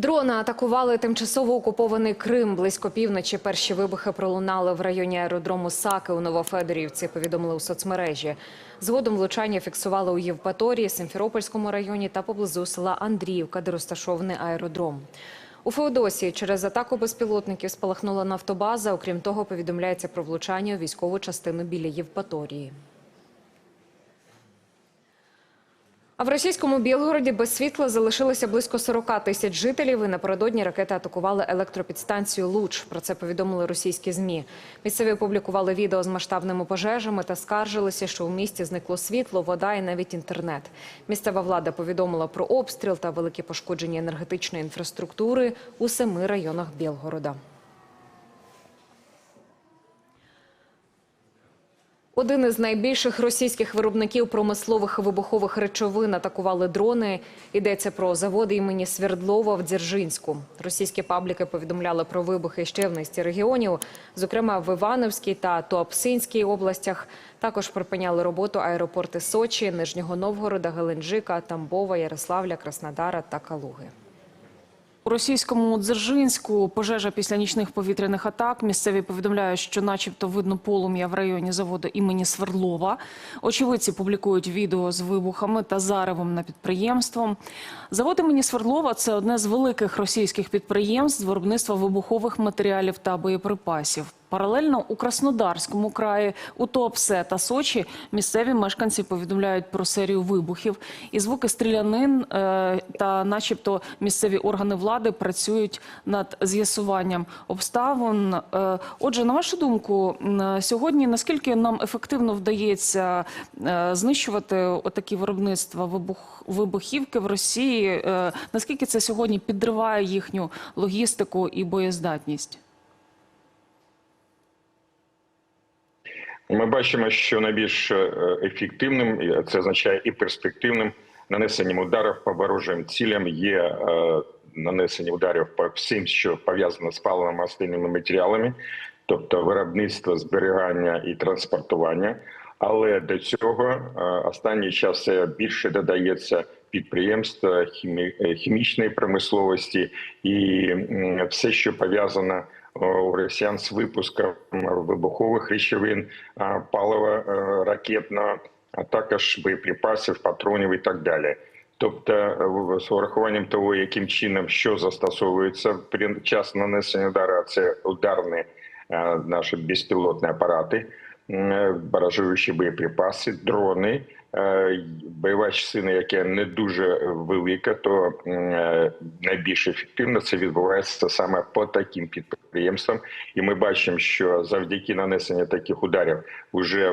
Дрони атакували тимчасово окупований Крим. Близько півночі перші вибухи пролунали в районі аеродрому Саки у Новофедорівці, повідомили у соцмережі. Згодом влучання фіксували у Євпаторії, Симферопольському районі та поблизу села Андріївка, де розташований аеродром. У Феодосії через атаку безпілотників спалахнула нафтобаза. Окрім того, повідомляється про влучання у військову частину біля Євпаторії. А в російському Білгороді без світла залишилося близько 40 тисяч жителів. І напередодні ракети атакували електропідстанцію Луч. Про це повідомили російські змі. Місцеві опублікували відео з масштабними пожежами та скаржилися, що у місті зникло світло, вода і навіть інтернет. Місцева влада повідомила про обстріл та великі пошкодження енергетичної інфраструктури у семи районах Білгорода. Один із найбільших російських виробників промислових вибухових речовин атакували дрони. Йдеться про заводи імені Свердлова в Дзержинську. Російські пабліки повідомляли про вибухи ще в низці регіонів, зокрема в Івановській та Туапсинській областях. Також припиняли роботу аеропорти Сочі, Нижнього Новгорода, Геленджика, Тамбова, Ярославля, Краснодара та Калуги. Російському Дзержинську пожежа після нічних повітряних атак. Місцеві повідомляють, що, начебто, видно полум'я в районі заводу імені Свердлова. Очевидці публікують відео з вибухами та заревом на підприємством. Завод імені Свердлова це одне з великих російських підприємств з виробництва вибухових матеріалів та боєприпасів. Паралельно у Краснодарському краї, у Туапсе та Сочі місцеві мешканці повідомляють про серію вибухів і звуки стрілянин е, та, начебто, місцеві органи влади працюють над з'ясуванням обставин. Е, Отже, на вашу думку, сьогодні наскільки нам ефективно вдається е, знищувати отакі виробництва вибух, вибухівки в Росії? Наскільки це сьогодні підриває їхню логістику і боєздатність? Ми бачимо, що найбільш е, ефективним це означає і перспективним нанесенням ударів по ворожим цілям є е, нанесення ударів по всім, що пов'язано з паливно-мастильними матеріалами, тобто виробництво, зберігання і транспортування. Але до цього е, останній час більше додається підприємств хімі- е, хімічної промисловості і все, що пов'язано у росіян з випуском вибухових речовин, палива е, ракетного, а також боєприпасів, патронів і так далі. Тобто, е, з урахуванням того, яким чином що застосовується при час нанесення удару, а це ударні е, наші безпілотні апарати, баражуючі боєприпаси, дрони, е, бойова частина, яка не дуже велика, то е, найбільш ефективно це відбувається саме по таким підприємствам. І ми бачимо, що завдяки нанесенню таких ударів вже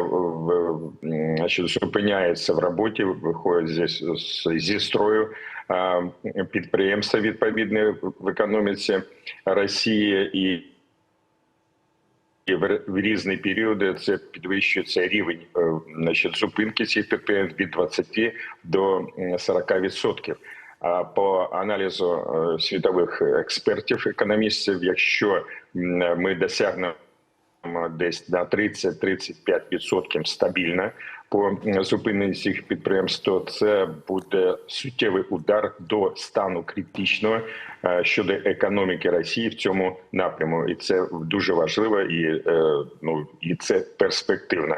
значить, зупиняється в роботі, виходить зі, зі строю підприємства відповідне в економіці Росії і. І в різні періоди це підвищується рівень е, значить, зупинки цих підприємств від 20 до м, 40 відсотків. А по аналізу е, світових експертів, економістів, якщо ми досягнемо десь на 30-35% стабільно по зупиненні цих підприємств, то це буде суттєвий удар до стану критичного щодо економіки Росії в цьому напряму, і це дуже важливо і е, ну і це перспективно.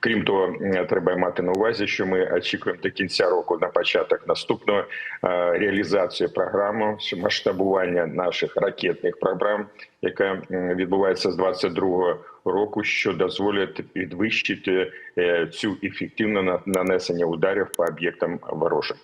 Крім того, треба мати на увазі, що ми очікуємо до кінця року на початок наступного е, реалізацію програми масштабування наших ракетних програм, яка відбувається з 22 року, що дозволить підвищити е, цю ефективне на- нанесення ударів по об'єктам ворожих.